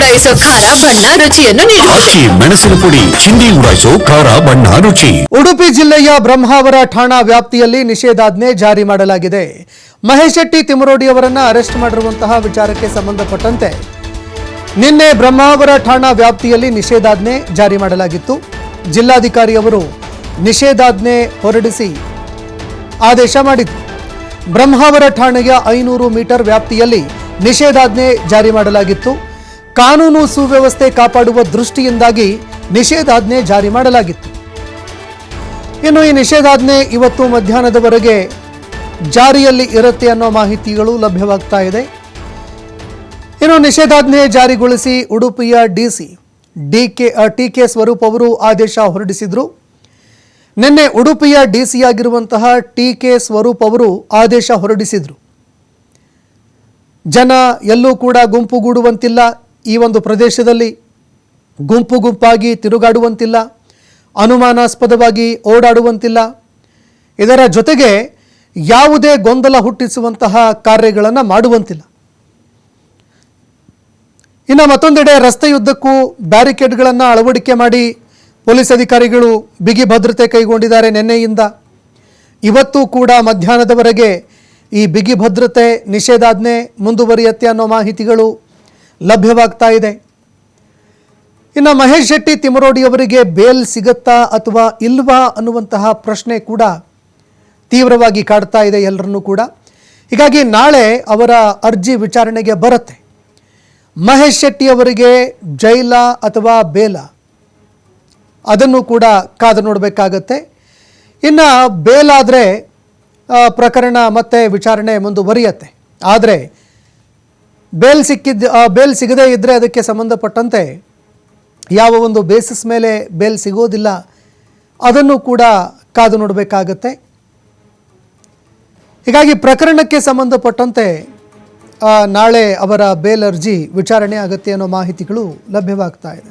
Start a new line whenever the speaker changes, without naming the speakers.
ಉಡಾಯಿಸೋ ಖಾರ ಬಣ್ಣ ರುಚಿಯನ್ನು ನೀಡುತ್ತದೆ
ಮೆಣಸಿನ ಪುಡಿ ಚಿಂದಿ ಉಡಾಯಿಸೋ ಖಾರ ಬಣ್ಣ ರುಚಿ.
ಉಡುಪಿ ಜಿಲ್ಲೆಯ ಬ್ರಹ್ಮಾವರ ಠಾಣಾ ವ್ಯಾಪ್ತಿಯಲ್ಲಿ ನಿಷೇಧಾಜ್ಞೆ ಜಾರಿ ಮಾಡಲಾಗಿದೆ. ಮಹೇಶ್ ಶೆಟ್ಟಿ ತಿಮರೋಡಿ ಅವರನ್ನ ಅರೆಸ್ಟ್ ಮಾಡಿರುವಂತಹ ವಿಚಾರಕ್ಕೆ ಸಂಬಂಧಪಟ್ಟಂತೆ ನಿನ್ನೆ ಬ್ರಹ್ಮಾವರ ಠಾಣಾ ವ್ಯಾಪ್ತಿಯಲ್ಲಿ ನಿಷೇಧಾಜ್ಞೆ ಜಾರಿ ಮಾಡಲಾಗಿತ್ತು. ಜಿಲ್ಲಾಧಿಕಾರಿಯವರು ನಿಷೇಧಾಜ್ಞೆ ಹೊರಡಿಸಿ ಆದೇಶ ಮಾಡಿದ್ದು ಬ್ರಹ್ಮಾವರ ಠಾಣೆಯ ಐನೂರು ಮೀಟರ್ ವ್ಯಾಪ್ತಿಯಲ್ಲಿ ನಿಷೇಧಾಜ್ಞೆ ಜಾರಿ ಮಾಡಲಾಗಿತ್ತು. ಕಾನೂನು ಸುವ್ಯವಸ್ಥೆ ಕಾಪಾಡುವ ದೃಷ್ಟಿಯಿಂದಾಗಿ ನಿಷೇಧಾಜ್ಞೆ ಜಾರಿ ಮಾಡಲಾಗಿತ್ತು. ಇನ್ನು ಈ ನಿಷೇಧಾಜ್ಞೆ ಇವತ್ತು ಮಧ್ಯಾಹ್ನದವರೆಗೆ ಜಾರಿಯಲ್ಲಿ ಇರುತ್ತೆ ಅನ್ನೋ ಮಾಹಿತಿಗಳು ಲಭ್ಯವಾಗ್ತಾ ಇದೆ. ಇನ್ನು ನಿಷೇಧಾಜ್ಞೆ ಜಾರಿಗೊಳಿಸಿ ಉಡುಪಿಯ DC D K T K Swaroop ಅವರು ಆದೇಶ ಹೊರಡಿಸಿದ್ರು. ನಿನ್ನೆ ಉಡುಪಿಯ ಡಿಸಿ ಆಗಿರುವಂತಹ ಟಿ ಕೆ ಸ್ವರೂಪ್ ಅವರು ಆದೇಶ ಹೊರಡಿಸಿದ್ರು. ಜನ ಎಲ್ಲೂ ಕೂಡ ಗುಂಪುಗೂಡುವಂತಿಲ್ಲ ಈ ಒಂದು ಪ್ರದೇಶದಲ್ಲಿ ಗುಂಪು ಗುಂಪಾಗಿ ತಿರುಗಾಡುವಂತಿಲ್ಲ, ಅನುಮಾನಾಸ್ಪದವಾಗಿ ಓಡಾಡುವಂತಿಲ್ಲ. ಇದರ ಜೊತೆಗೆ ಯಾವುದೇ ಗೊಂದಲ ಹುಟ್ಟಿಸುವಂತಹ ಕಾರ್ಯಗಳನ್ನು ಮಾಡುವಂತಿಲ್ಲ. ಇನ್ನು ಮತ್ತೊಂದೆಡೆ ರಸ್ತೆಯುದ್ದಕ್ಕೂ ಬ್ಯಾರಿಕೇಡ್ಗಳನ್ನು ಅಳವಡಿಕೆ ಮಾಡಿ ಪೊಲೀಸ್ ಅಧಿಕಾರಿಗಳು ಬಿಗಿ ಭದ್ರತೆ ಕೈಗೊಂಡಿದ್ದಾರೆ ನಿನ್ನೆಯಿಂದ. ಇವತ್ತು ಕೂಡ ಮಧ್ಯಾಹ್ನದವರೆಗೆ ಈ ಬಿಗಿ ಭದ್ರತೆ ನಿಷೇಧಾಜ್ಞೆ ಮುಂದುವರಿಯತ್ತೆ ಅನ್ನೋ ಮಾಹಿತಿಗಳು ಲಭ್ಯವಾಗ್ತಾ ಇದೆ. ಇನ್ನು ಮಹೇಶ್ ಶೆಟ್ಟಿ ತಿಮರೋಡಿ ಅವರಿಗೆ ಬೇಲ್ ಸಿಗುತ್ತಾ ಅಥವಾ ಇಲ್ವಾ ಅನ್ನುವಂತಹ ಪ್ರಶ್ನೆ ಕೂಡ ತೀವ್ರವಾಗಿ ಕಾಡ್ತಾ ಇದೆ ಎಲ್ಲರನ್ನೂ ಕೂಡ. ಹೀಗಾಗಿ ನಾಳೆ ಅವರ ಅರ್ಜಿ ವಿಚಾರಣೆಗೆ ಬರುತ್ತೆ. ಮಹೇಶ್ ಶೆಟ್ಟಿ ಅವರಿಗೆ ಜೈಲ ಅಥವಾ ಬೇಲ ಅದನ್ನು ಕೂಡ ಕಾದು ನೋಡಬೇಕಾಗತ್ತೆ. ಇನ್ನು ಬೇಲಾದರೆ ಪ್ರಕರಣ ಮತ್ತೆ ವಿಚಾರಣೆ ಮುಂದುವರಿಯತ್ತೆ. ಆದರೆ ಬೇಲ್ ಸಿಕ್ಕಿದ್ದು ಬೇಲ್ ಸಿಗದೇ ಇದ್ದರೆ ಅದಕ್ಕೆ ಸಂಬಂಧಪಟ್ಟಂತೆ ಯಾವ ಒಂದು ಬೇಸಿಸ್ ಮೇಲೆ ಬೇಲ್ ಸಿಗೋದಿಲ್ಲ, ಅದನ್ನು ಕೂಡ ಕಾದು ನೋಡಬೇಕಾಗತ್ತೆ. ಹೀಗಾಗಿ ಪ್ರಕರಣಕ್ಕೆ ಸಂಬಂಧಪಟ್ಟಂತೆ ನಾಳೆ ಅವರ ಬೇಲ್ ಅರ್ಜಿ ವಿಚಾರಣೆ ಆಗತ್ತೆ ಅನ್ನೋ ಮಾಹಿತಿಗಳು ಲಭ್ಯವಾಗ್ತಾ ಇದೆ.